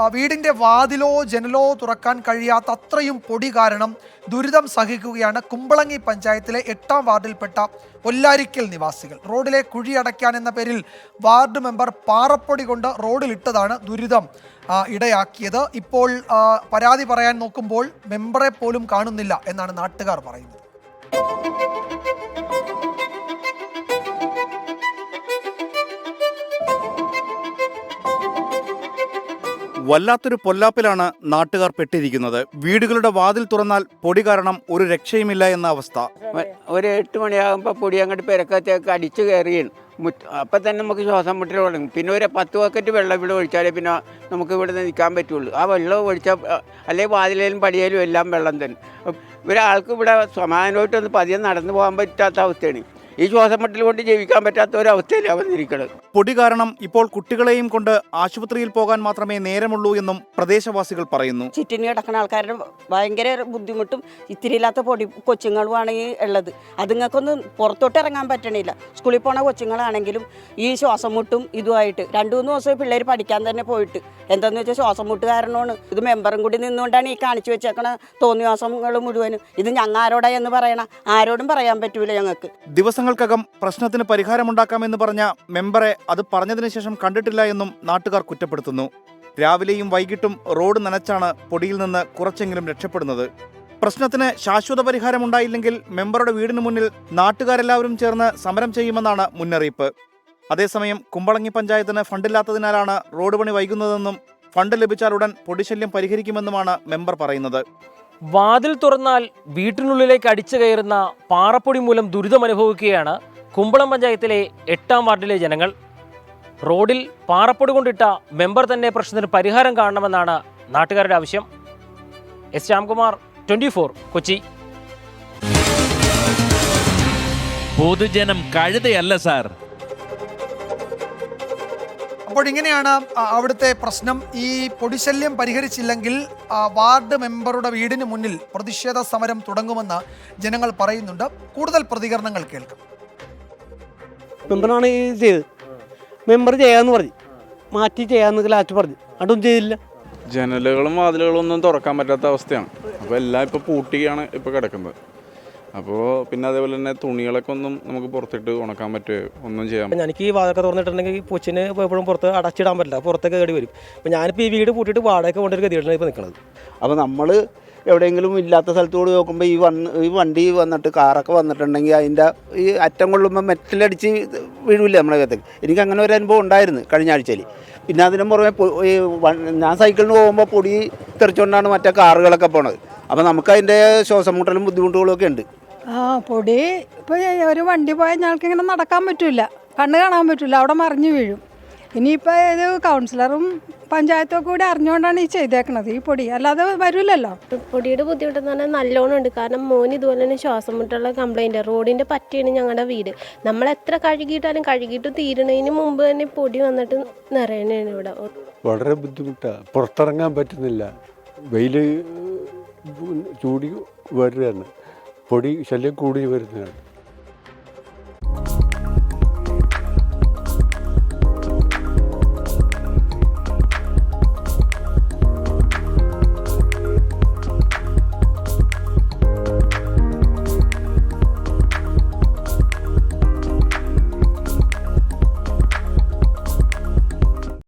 ആ, വീടിന്റെ വാതിലോ ജനലോ തുറക്കാൻ കഴിയാത്ത അത്രയും പൊടി കാരണം ദുരിതം സഹിക്കുകയാണ് കുമ്പളങ്ങി പഞ്ചായത്തിലെ എട്ടാം വാർഡിൽപ്പെട്ട ഒല്ലാരിക്കൽ നിവാസികൾ. റോഡിലെ കുഴി അടയ്ക്കാൻ എന്ന പേരിൽ വാർഡ് മെമ്പർ പാറപ്പൊടി കൊണ്ട് റോഡിലിട്ടതാണ് ദുരിതം ഇടയാക്കിയത്. ഇപ്പോൾ പരാതി പറയാൻ നോക്കുമ്പോൾ മെമ്പറെ പോലും കാണുന്നില്ല എന്നാണ് നാട്ടുകാർ പറയുന്നത്. വല്ലാത്തൊരു പൊല്ലാപ്പിലാണ് നാട്ടുകാർ പെട്ടിരിക്കുന്നത്. വീടുകളുടെ വാതിൽ തുറന്നാൽ പൊടി കാരണം ഒരു രക്ഷയുമില്ല എന്ന അവസ്ഥ. ഒരു എട്ട് മണിയാകുമ്പോൾ പൊടി അങ്ങോട്ട് പെരക്കത്തേക്ക് അടിച്ചു കയറിയാണ് അപ്പൊ തന്നെ നമുക്ക് ശ്വാസം മുട്ടൽ തുടങ്ങും. പിന്നെ ഒരു പത്ത് ബക്കറ്റ് വെള്ളം ഇവിടെ ഒഴിച്ചാലേ പിന്നെ നമുക്ക് ഇവിടെ നിൽക്കാൻ പറ്റുള്ളൂ. ആ വെള്ളം ഒഴിച്ചാൽ അല്ലെങ്കിൽ വാതിലേലും പടിയേലും എല്ലാം വെള്ളം തന്നെ. ഒരാൾക്ക് ഇവിടെ സമാധാനമായിട്ടൊന്ന് പതിയെ നടന്നു പോകാൻ പറ്റാത്ത അവസ്ഥയാണ്. ഈ ശ്വാസം മുട്ടൽ കൊണ്ട് ജീവിക്കാൻ പറ്റാത്ത ഒരു അവസ്ഥയിലാണ് വന്നിരിക്കുന്നത് പൊടി കാരണം ഇപ്പോൾ കുട്ടികളെയും കൊണ്ട് ആശുപത്രിയിൽ പോകാൻ മാത്രമേ നേരമുള്ളൂ എന്നും പ്രദേശവാസികൾ പറയുന്നു. ചുറ്റിന് കിടക്കുന്ന ആൾക്കാരുടെ ഭയങ്കര ബുദ്ധിമുട്ടും ഇത്തിരി ഇല്ലാത്ത പൊടി കൊച്ചുങ്ങളുമാണ് ഈ ഉള്ളത്. അതുങ്ങൾക്കൊന്നും പുറത്തോട്ട് ഇറങ്ങാൻ പറ്റണില്ല. സ്കൂളിൽ പോണ കൊച്ചുങ്ങളാണെങ്കിലും ഈ ശ്വാസം മുട്ടും ഇതുമായിട്ട് രണ്ടു മൂന്ന് ദിവസം പിള്ളേർ പഠിക്കാൻ തന്നെ പോയിട്ട്. എന്താന്ന് വെച്ചാൽ ശ്വാസം മുട്ട് കാരണമാണ്. ഇത് മെമ്പറും കൂടി നിന്നുകൊണ്ടാണ് ഈ കാണിച്ചു വെച്ചേക്കണ തോന്നിവാസങ്ങൾ മുഴുവനും. ഇത് ഞങ്ങൾ ആരോടാ എന്ന് പറയണ? ആരോടും പറയാൻ പറ്റൂല ഞങ്ങൾക്ക്. ദിവസങ്ങൾക്കകം പ്രശ്നത്തിന് പരിഹാരമുണ്ടാക്കാമെന്ന് പറഞ്ഞ മെമ്പറെ അത് പറഞ്ഞതിന് ശേഷം കണ്ടിട്ടില്ല എന്നും നാട്ടുകാർ കുറ്റപ്പെടുത്തുന്നു. രാവിലെയും വൈകിട്ടും റോഡ് നനച്ചാണ് പൊടിയിൽ നിന്ന് കുറച്ചെങ്കിലും രക്ഷപ്പെടുന്നത്. പ്രശ്നത്തിന് ശാശ്വത പരിഹാരമുണ്ടായില്ലെങ്കിൽ മെമ്പറുടെ വീടിന് മുന്നിൽ നാട്ടുകാരെല്ലാവരും ചേർന്ന് സമരം ചെയ്യുമെന്നാണ് മുന്നറിയിപ്പ്. അതേസമയം കുമ്പളങ്ങി പഞ്ചായത്തിന് ഫണ്ടില്ലാത്തതിനാലാണ് റോഡ് പണി വൈകുന്നതെന്നും ഫണ്ട് ലഭിച്ചാൽ ഉടൻ പൊടിശല്യം പരിഹരിക്കുമെന്നുമാണ് മെമ്പർ പറയുന്നത്. വാതിൽ തുറന്നാൽ വീട്ടിനുള്ളിലേക്ക് അടിച്ചു കയറുന്ന പാറപ്പൊടി മൂലം ദുരിതമനുഭവിക്കുകയാണ് കുമ്പളം പഞ്ചായത്തിലെ എട്ടാം വാർഡിലെ ജനങ്ങൾ. റോഡിൽ പാറപ്പൊടി കൊണ്ടിട്ട മെമ്പർ തന്നെ പ്രശ്നത്തിന് പരിഹാരം കാണണമെന്നാണ് നാട്ടുകാരുടെ ആവശ്യം. S Shyamkumar twenty Kochi. പൊതുജനം കഴുതയല്ല സാർ. അപ്പോൾ ഇങ്ങനെയാണ് അവിടുത്തെ പ്രശ്നം. ഈ പൊടിശല്യം പരിഹരിച്ചില്ലെങ്കിൽ വാർഡ് മെമ്പറുടെ വീടിന് മുന്നിൽ പ്രതിഷേധ സമരം തുടങ്ങുമെന്ന് ജനങ്ങൾ പറയുന്നുണ്ട്. കൂടുതൽ പ്രതികരണങ്ങൾ കേൾക്കും. മെമ്പറാണ് ചെയ്തത്. മെമ്പർ ചെയ്യാന്ന് പറഞ്ഞു. മാറ്റി ചെയ്യാന്ന് ലാസ്റ്റ് പറഞ്ഞു. അതും ചെയ്തില്ല. ജനലുകളും വാതിലുകളും ഒന്നും തുറക്കാൻ പറ്റാത്ത അവസ്ഥയാണ്. അപ്പോൾ എല്ലാം ഇപ്പോൾ പൂട്ടിയാണ് ഇപ്പോൾ കിടക്കുന്നത്. അപ്പോൾ പിന്നെ അതേപോലെ തന്നെ തുണികളൊക്കെ ഒന്നും നമുക്ക് പുറത്തിട്ട് ഉണക്കാൻ പറ്റുമോ ഒന്നും ചെയ്യാൻ എനിക്ക് ഈ വാതൊക്കെ തുറന്നിട്ടുണ്ടെങ്കിൽ പൂച്ചിന് എപ്പോഴും പുറത്ത് അടച്ചിടാൻ പറ്റില്ല പുറത്തേക്ക് കേടി വരും. അപ്പോൾ ഞാനിപ്പോൾ ഈ വീട് പൂട്ടിയിട്ട് വാടക കൊണ്ടൊരു ഗതിയിലാണ് ഇപ്പോൾ നിൽക്കുന്നത് അപ്പോൾ നമ്മൾ എവിടെയെങ്കിലും ഇല്ലാത്ത സ്ഥലത്തോട് നോക്കുമ്പോൾ ഈ വന്ന് ഈ വണ്ടി വന്നിട്ട് കാറൊക്കെ വന്നിട്ടുണ്ടെങ്കിൽ അതിന്റെ ഈ അറ്റം കൊള്ളുമ്പോൾ മെറ്റലടിച്ച് വീഴില്ല നമ്മുടെ അകത്തേക്ക്? എനിക്ക് അങ്ങനെ ഒരു അനുഭവം ഉണ്ടായിരുന്നു കഴിഞ്ഞ ആഴ്ചയിൽ പിന്നെ അതിന് പുറമെ ഈ ഞാൻ സൈക്കിളിന് പോകുമ്പോൾ പൊടി തെറിച്ചുകൊണ്ടാണ് മറ്റേ കാറുകളൊക്കെ പോണത്. അപ്പോൾ നമുക്ക് അതിന്റെ ശ്വാസം മുട്ടലും ബുദ്ധിമുട്ടുകളും ഒക്കെ ഉണ്ട്. ആ പൊടി. ഇപ്പോൾ ഒരു വണ്ടി പോയാൽ ഞങ്ങൾക്ക് ഇങ്ങനെ നടക്കാൻ പറ്റില്ല കണ്ണ് കാണാൻ പറ്റില്ല അവിടെ മറിഞ്ഞു വീഴും. ഇനിയിപ്പോൾ ഇത് കൗൺസിലറും പഞ്ചായത്തും ഒക്കെ കൂടി അറിഞ്ഞുകൊണ്ടാണ് ഈ ചെയ്തേക്കണത് ഈ പൊടി. അല്ലാതെ വരില്ലല്ലോ പൊടിയുടെ ബുദ്ധിമുട്ടെന്ന് പറഞ്ഞാൽ നല്ലോണം ഉണ്ട്. കാരണം മോന് ഇതുപോലെ തന്നെ ശ്വാസം മുട്ടുള്ള കംപ്ലൈന്റ് റോഡിന്റെ പറ്റിയാണ് ഞങ്ങളുടെ വീട്. നമ്മൾ എത്ര കഴുകിയിട്ടാലും കഴുകിയിട്ട് തീരണതിന് മുമ്പ് തന്നെ പൊടി വന്നിട്ട് നിറയണേണ് ഇവിടെ. വളരെ ബുദ്ധിമുട്ടാണ് പുറത്തിറങ്ങാൻ പറ്റുന്നില്ല. വെയിൽ ചൂടി വരികയാണ്. പൊടി ശല്യം കൂടി വരുന്നതാണ്.